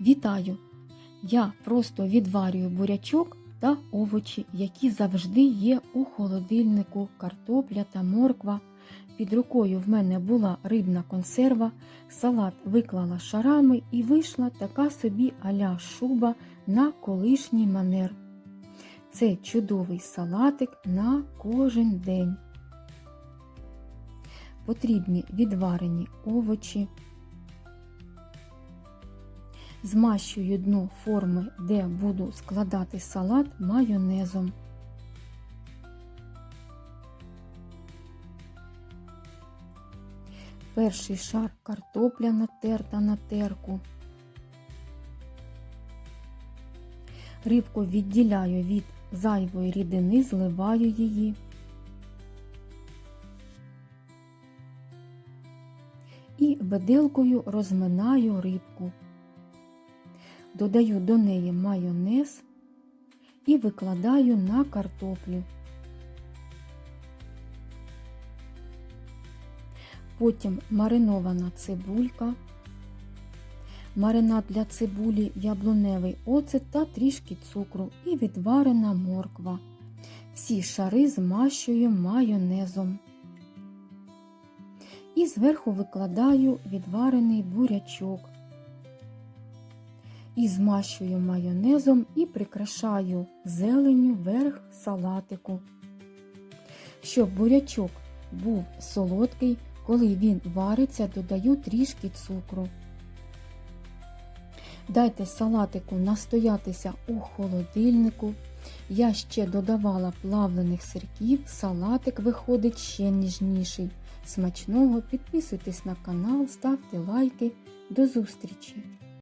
Вітаю! Я просто відварюю бурячок та овочі, які завжди є у холодильнику, картопля та морква. Під рукою в мене була рибна консерва, салат виклала шарами і вийшла така собі аля шуба на колишній манер. Це чудовий салатик на кожен день. Потрібні відварені овочі. Змащую дно форми, де буду складати салат майонезом. Перший шар картопля натерта на терку. Рибку відділяю від зайвої рідини, зливаю її. І виделкою розминаю рибку. Додаю до неї майонез і викладаю на картоплю. Потім маринована цибулька, маринад для цибулі, яблуневий оцет та трішки цукру і відварена морква. Всі шари змащую майонезом. І зверху викладаю відварений бурячок. І змащую майонезом і прикрашаю зеленю верх салатику. Щоб бурячок був солодкий, коли він вариться, додаю трішки цукру. Дайте салатику настоятися у холодильнику. Я ще додавала плавлених сирків, салатик виходить ще ніжніший. Смачного, підписуйтесь на канал, ставте лайки. До зустрічі!